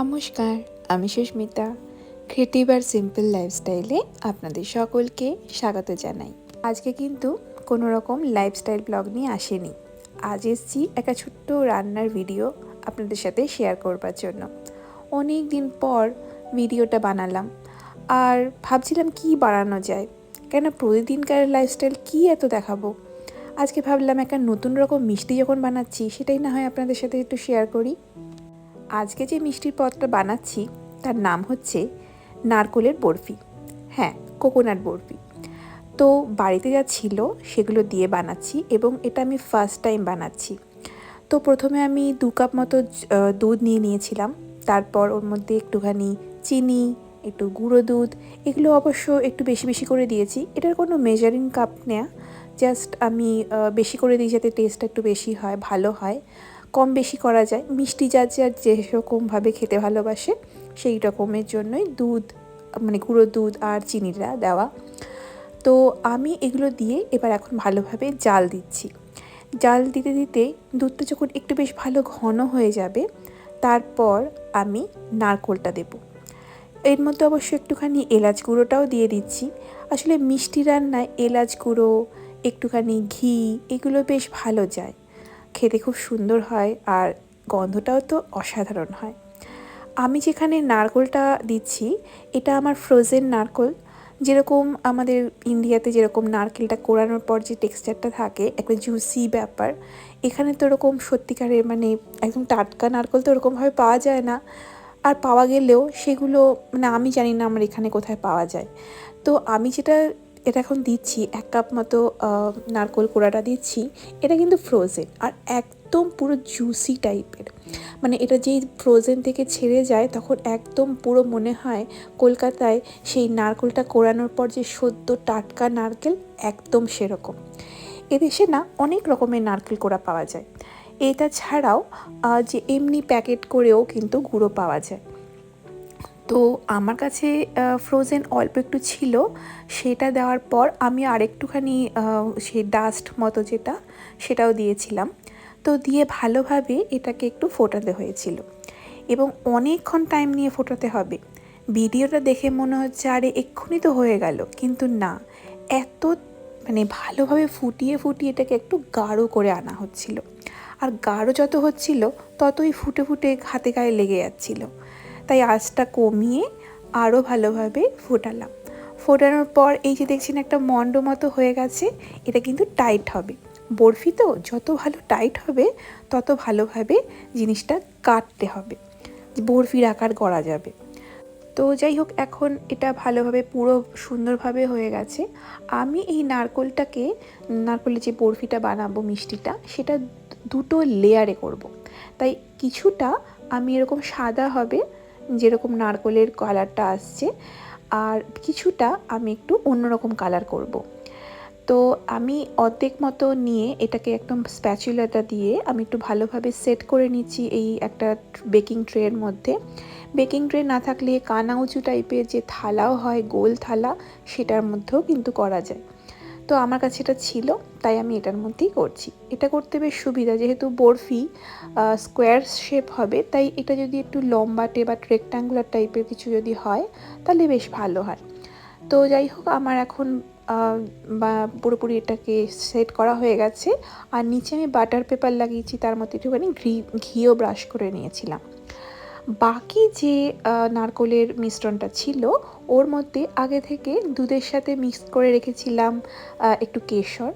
নমস্কার, আমি সুস্মিতা। ক্রিয়েটিভ আর সিম্পল লাইফস্টাইলে আপনাদের সকলকে স্বাগত জানাই। আজকে কিন্তু কোনো রকম লাইফস্টাইল ব্লগ নিয়ে আসেনি। আজ এসছি একটা ছোট্ট রান্নার ভিডিও আপনাদের সাথে শেয়ার করবার জন্য। অনেক দিন পর ভিডিওটা বানালাম। আর ভাবছিলাম কি বানানো যায়? কেন প্রতিদিনকার লাইফস্টাইল কি এত দেখাবো? আজকে ভাবলাম একটা নতুন রকম মিষ্টি যখন বানাচ্ছি, সেটাই না হয় আপনাদের সাথে একটু শেয়ার করি। আজকে যে মিষ্টির পদটা বানাচ্ছি, তার নাম হচ্ছে নারকোলের বরফি। হ্যাঁ কোকোনাট বরফি। তো বাড়িতে যা ছিল, সেগুলো দিয়ে বানাচ্ছি এবং এটা আমি ফার্স্ট টাইম বানাচ্ছি। তো প্রথমে আমি দু কাপ মতো দুধ নিয়ে নিয়েছিলাম। তারপর ওর মধ্যে একটুখানি চিনি, একটু গুঁড়ো দুধ, এগুলো অবশ্য একটু বেশি বেশি করে দিয়েছি। এটার কোনো মেজারিং কাপ নেয়া জাস্ট আমি বেশি করে দিই যাতে টেস্টটা একটু বেশি হয়, ভালো হয়। কম বেশি করা যায়। মিষ্টি যার যার যেরকমভাবে খেতে ভালোবাসে, সেই রকমের জন্যই দুধ মানে গুঁড়ো দুধ আর চিনিটা দেওয়া। তো আমি এগুলো দিয়ে এবার এখন ভালোভাবে জাল দিচ্ছি। জাল দিতে দিতে দুধটা যখন একটু বেশ ভালো ঘন হয়ে যাবে, তারপর আমি নারকোলটা দেবো। এর মধ্যে অবশ্য একটুখানি এলাচ গুঁড়োটাও দিয়ে দিচ্ছি। আসলে মিষ্টি রান্নায় এলাচ গুঁড়ো, একটুখানি ঘি, এগুলো বেশ ভালো যায়। খেতে খুব সুন্দর হয় আর গন্ধটাও তো অসাধারণ হয়। আমি যেখানে নারকোলটা দিচ্ছি, এটা আমার ফ্রোজেন নারকোল। যেরকম আমাদের ইন্ডিয়াতে যেরকম নারকেলটা কোরানোর পর যে টেক্সচারটা থাকে, একটা জুসি ব্যাপার, এখানে তো ওরকম সত্যিকারের মানে একদম টাটকা নারকোল তো ওরকমভাবে পাওয়া যায় না। আর পাওয়া গেলেও সেগুলো মানে আমি জানি না আমার এখানে কোথায় পাওয়া যায়। তো আমি যেটা এটা এখন দিচ্ছি, এক কাপ মতো নারকোল কোড়াটা দিচ্ছি। এটা কিন্তু ফ্রোজেন আর একদম পুরো জুসি টাইপের মানে এটা যেই ফ্রোজেন থেকে ছেড়ে যায়, তখন একদম পুরো মনে হয় কলকাতায় সেই নারকোলটা কোড়ানোর পর যে সদ্য টাটকা নারকেল, একদম সেরকম। এদেশে না অনেক রকমের নারকেল কোড়া পাওয়া যায়। এটা ছাড়াও যে এমনি প্যাকেট করেও কিন্তু গুঁড়ো পাওয়া যায়। তো আমার কাছে ফ্রোজেন অল্প একটু ছিল, সেটা দেওয়ার পর আমি আরেকটুখানি সেই ডাস্ট মতো যেটা, সেটাও দিয়েছিলাম। তো দিয়ে ভালোভাবে এটাকে একটু ফোটাতে হয়েছিল। এবং অনেকক্ষণ টাইম নিয়ে ফোটাতে হবে। ভিডিওটা দেখে মনে হচ্ছে, আরে, এক্ষুনি তো হয়ে গেল। কিন্তু না, এত মানে ভালোভাবে ফুটিয়ে ফুটিয়ে এটাকে একটু গাঢ় করে আনা হচ্ছিল। আর গাঢ় যত হচ্ছিল, ততই ফুটে ফুটে হাতে গায়ে লেগে যাচ্ছিল। তাই আঁচটা কমিয়ে আরও ভালোভাবে ফোটালাম। ফোটানোর পর এই যে দেখছেন একটা মন্ড মতো হয়ে গেছে, এটা কিন্তু টাইট হবে। বরফি তো, যত ভালো টাইট হবে, তত ভালোভাবে জিনিসটা কাটতে হবে। বরফির আকার গড়া যাবে। তো যাই হোক, এখন এটা ভালোভাবে, পুরো সুন্দরভাবে হয়ে গেছে। আমি এই নারকোলটাকে, নারকোলের যে বরফিটা বানাবো মিষ্টিটা, সেটা দুটো লেয়ারে করব। তাই কিছুটা আমি এরকম সাদা হবে যেরকম নারকোলের কালারটা আসছে, আর কিছুটা আমি একটু অন্যরকম কালার করব। তো আমি অর্ধেক মতো নিয়ে এটাকে একদম স্প্যাচুলাটা দিয়ে আমি একটু ভালোভাবে সেট করে নিচ্ছি এই একটা বেকিং ট্রের মধ্যে বেকিং ট্রে না থাকলে কানা উঁচু টাইপের যে থালাও হয়, গোল থালা, সেটার মধ্যেও কিন্তু করা যায় তো আমার কাছে এটা ছিল, তাই আমি এটার মধ্যেই করছি। এটা করতে বেশ সুবিধা, যেহেতু বরফি স্কোয়ার শেপ হবে, তাই এটা যদি একটু লম্বাটে বা রেক্ট্যাঙ্গুলার টাইপের কিছু যদি হয়, তাহলে বেশ ভালো হয়। তো যাই হোক, আমার এখন বা, পুরোপুরি এটাকে সেট করা হয়ে গেছে। আর নিচে আমি বাটার পেপার লাগিয়েছি, তার মধ্যে একটুখানি ঘি, ঘিও ব্রাশ করে নিয়েছিলাম। বাকি যে নারকোলের মিশ্রণটা ছিল, ওর মধ্যে আগে থেকে দুধের সাথে মিক্স করে রেখেছিলাম একটু কেশর।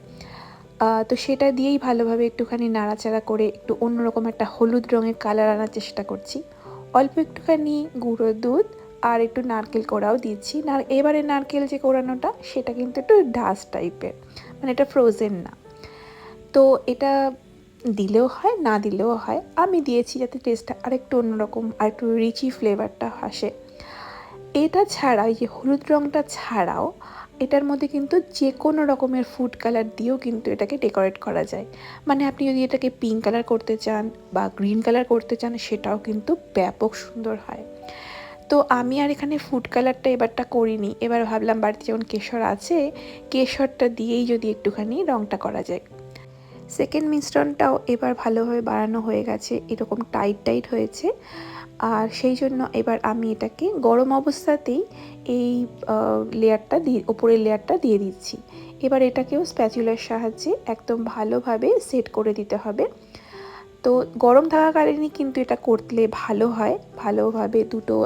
তো সেটা দিয়েই ভালোভাবে একটুখানি নাড়াচাড়া করে একটু অন্যরকম একটা হলুদ রঙের কালার আনার চেষ্টা করছি। অল্প একটুখানি গুঁড়ো দুধ আর একটু নারকেল কোড়াও দিচ্ছি না এবারে নারকেল যে কোড়ানোটা, সেটা কিন্তু একটু ডাস্ট টাইপের মানে এটা ফ্রোজেন না। তো এটা দিলেও হয়, না দিলেও হয়। আমি দিয়েছি যাতে টেস্টটা আরেকটু অন্যরকম আর একটু রিচি ফ্লেভারটা আসে। এটা ছাড়া এই যে হলুদ রঙটা ছাড়াও, এটার মধ্যে কিন্তু যে কোনো রকমের ফুড কালার দিয়েও কিন্তু এটাকে ডেকোরেট করা যায়। মানে আপনি যদি এটাকে পিঙ্ক কালার করতে চান বা গ্রিন কালার করতে চান, সেটাও কিন্তু ব্যাপক সুন্দর হয়। তো আমি আর এখানে ফুড কালারটা এবারটা করিনি। এবার ভাবলাম বাড়িতে যেমন কেশর আছে, কেশরটা দিয়েই যদি একটুখানি রঙটা করা যায়। সেকেন্ড মিশ্রণটাও এবার ভালোভাবে বাড়ানো হয়ে গেছে, এরকম টাইট টাইট হয়েছে। আর সেই জন্য এবার আমি এটাকে গরম অবস্থাতেই এই লেয়ারটা দিয়ে ওপরের লেয়ারটা দিয়ে দিচ্ছি। এবার এটাকেও স্প্যাচুলার সাহায্যে একদম ভালোভাবে সেট করে দিতে হবে। তো গরম থাকাকালীনই কিন্তু এটা করলে ভালো হয়, ভালোভাবে দুটো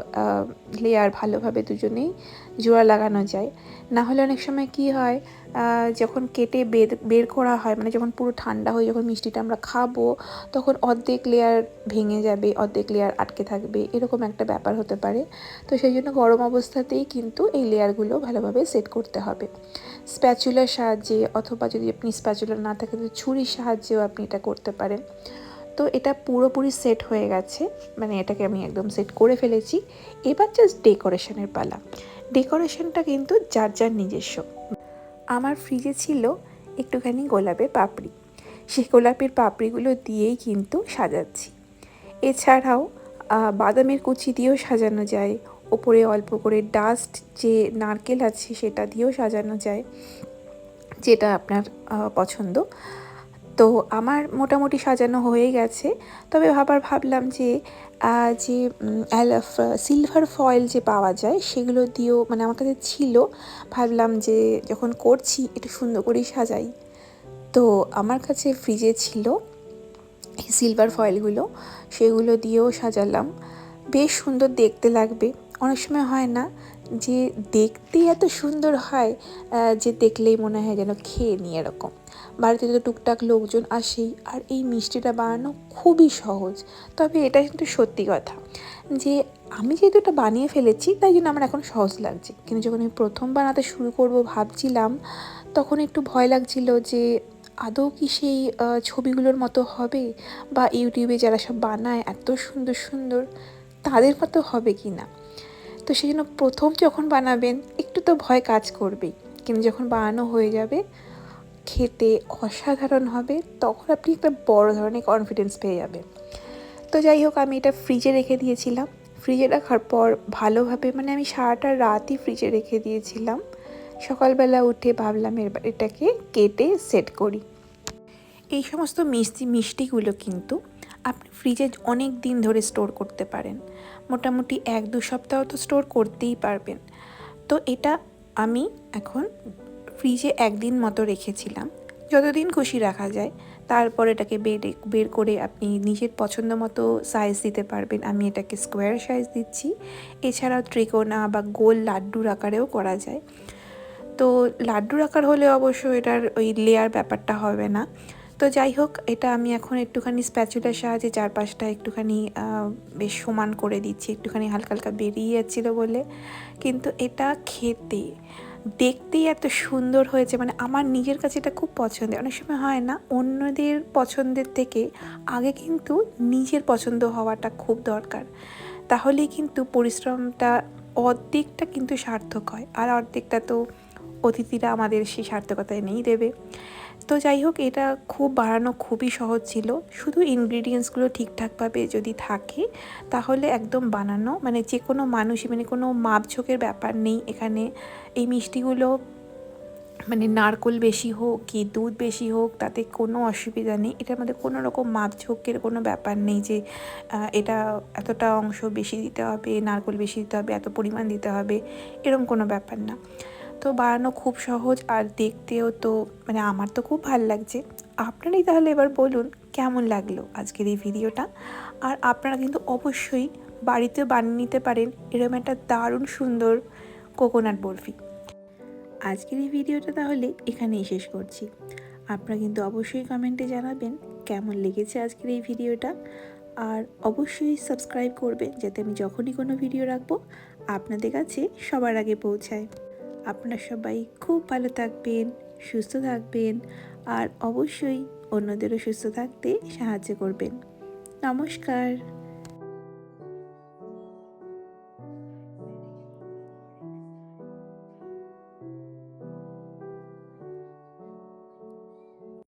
লেয়ার ভালোভাবে দুজনেই জোড়া লাগানো যায়। না হলে অনেক সময় কি হয় যখন কেটে বের বের করা হয় মানে যখন পুরো ঠান্ডা হয়ে যখন মিষ্টিটা আমরা খাব, তখন অর্ধেক লেয়ার ভেঙে যাবে, অর্ধেক লেয়ার আটকে থাকবে, এরকম একটা ব্যাপার হতে পারে। তো সেই জন্য গরম অবস্থাতেই কিন্তু এই লেয়ারগুলো ভালোভাবে সেট করতে হবে। স্প্যাচুলার সাহায্যে অথবা যদি আপনি স্প্যাচুলার না থাকে, তো ছুরির সাহায্যেও আপনি এটা করতে পারেন। তো এটা পুরোপুরি সেট হয়ে গেছে মানে এটাকে আমি একদম সেট করে ফেলেছি। এবার জাস্ট ডেকোরেশনের পালা। ডেকোরেশনটা কিন্তু যার যার নিজস্ব। আমার ফ্রিজে ছিল একটুখানি গোলাপের পাপড়ি। সেই গোলাপের পাপড়িগুলো দিয়েই কিন্তু সাজাচ্ছি। এছাড়াও বাদামের কুচি দিয়েও সাজানো যায়। ওপরে অল্প করে ডাস্ট যে নারকেল আছে সেটা দিয়েও সাজানো যায়, যেটা আপনার পছন্দ। তো আমার মোটামুটি সাজানো হয়ে গেছে। তবে ভাবার ভাবলাম যে যে সিলভার ফয়েল যে পাওয়া যায়, সেগুলো দিয়েও মানে আমার কাছে ছিল। ভাবলাম যে, যখন করছি, একটু সুন্দর করেই সাজাই। তো আমার কাছে ফ্রিজে ছিল সিলভার ফয়েলগুলো, সেগুলো দিয়েও সাজালাম। বেশ সুন্দর দেখতে লাগবে। অনেক সময় হয় না যে, দেখতে এত সুন্দর হয় যে দেখলেই মনে হয় যেন খেয়ে নিই এরকম। বাড়িতে তো টুকটাক লোকজন আসেই আর এই মিষ্টিটা বানানো খুবই সহজ। তবে এটা কিন্তু সত্যি কথা যে আমি যেহেতু এটা বানিয়ে ফেলেছি, তাই জন্য আমার এখন সহজ লাগছে। কিন্তু যখন আমি প্রথম বানাতে শুরু করব ভাবছিলাম, তখন একটু ভয় লাগছিল যে আদৌ কি সেই ছবিগুলোর মতো হবে বা ইউটিউবে যারা সব বানায় এত সুন্দর সুন্দর, তাদের মতো হবে কি না? তো সেই জন্য প্রথম যখন বানাবেন, একটু তো ভয় কাজ করবেই। কিন্তু যখন বানানো হয়ে যাবে খেতে অসাধারণ হবে, তখন আপনি একটা বড় ধরনের কনফিডেন্স পেয়ে যাবেন। তো যাই হোক, আমি এটা ফ্রিজে রেখে দিয়েছিলাম। ফ্রিজে রাখার পর ভালোভাবে মানে আমি সারাটা রাতই ফ্রিজে রেখে দিয়েছিলাম। সকালবেলা উঠে ভাবলাম এবার এটাকে কেটে সেট করি। এই সমস্ত মিষ্টি মিষ্টিগুলো কিন্তু আপনি ফ্রিজে অনেক দিন ধরে স্টোর করতে পারেন। মোটামুটি এক দু সপ্তাহ তো স্টোর করতেই পারবেন। তো এটা আমি এখন ফ্রিজে একদিন মতো রেখেছিলাম। যতদিন খুশি রাখা যায়, তারপর এটাকে বের বের করে আপনি নিজের পছন্দ মতো সাইজ দিতে পারবেন। আমি এটাকে স্কোয়ার সাইজ দিচ্ছি। এছাড়াও ত্রিকোণা বা গোল লাড্ডুর আকারেও করা যায়। তো লাড্ডুর আকার হলে অবশ্য এটার ওই লেয়ার ব্যাপারটা হবে না। তো যাই হোক, এটা আমি এখন একটুখানি স্প্যাচুলার সাহায্যে চারপাশটা একটুখানি বেশ সমান করে দিচ্ছি। একটুখানি হালকা হালকা বেরিয়ে যাচ্ছিল বলে। কিন্তু এটা খেতে দেখতেই এত সুন্দর হয়েছে। মানে আমার নিজের কাছে এটা খুব পছন্দের। অনেক সময় হয় না, অন্যদের পছন্দের থেকে আগে কিন্তু নিজের পছন্দ হওয়াটা খুব দরকার। তাহলেই কিন্তু পরিশ্রমটা অর্ধেকটা কিন্তু সার্থক হয়। আর অর্ধেকটা তো অতিথিরা আমাদের সেই সার্থকতায় নেই দেবে। তো যাই হোক, এটা খুব বাড়ানো খুবই সহজ ছিল। শুধু ইনগ্রিডিয়েন্টসগুলো ঠিকঠাকভাবে যদি থাকে, তাহলে একদম বানানো মানে যে কোনো মানুষই মানে কোনো মাপঝোঁকের ব্যাপার নেই এখানে। এই মিষ্টিগুলো মানে নারকোল বেশি হোক কি দুধ বেশি হোক, তাতে কোনো অসুবিধা নেই। এটার মধ্যে কোনো রকম মাপঝোঁকের কোনো ব্যাপার নেই যে এটা এতটা অংশ বেশি দিতে হবে, নারকোল বেশি দিতে হবে, এত পরিমাণ দিতে হবে এরকম কোনো ব্যাপার না। তো বানানো খুব সহজ আর দেখতেও তো মানে আমার তো খুব ভালো লাগছে। আপনারাই তাহলে এবার বলুন কেমন লাগল আজকের এই ভিডিওটা? আর আপনারা কিন্তু অবশ্যই বাড়িতে বানিয়ে নিতে পারেন এরকম একটা দারুণ সুন্দর কোকোনাট বরফি। আজকের এই ভিডিওটা তাহলে এখানেই শেষ করছি। আপনারা কিন্তু অবশ্যই কমেন্টে জানাবেন কেমন লেগেছে আজকের এই ভিডিওটা। আর অবশ্যই সাবস্ক্রাইব করবেন যাতে আমি যখনই কোনো ভিডিও রাখব আপনাদের কাছে সবার আগে পৌঁছায়। আপনারা সবাই খুব ভালো থাকবেন, সুস্থ থাকবেন আর অবশ্যই অন্যদেরও সুস্থ থাকতে সাহায্য করবেন। নমস্কার।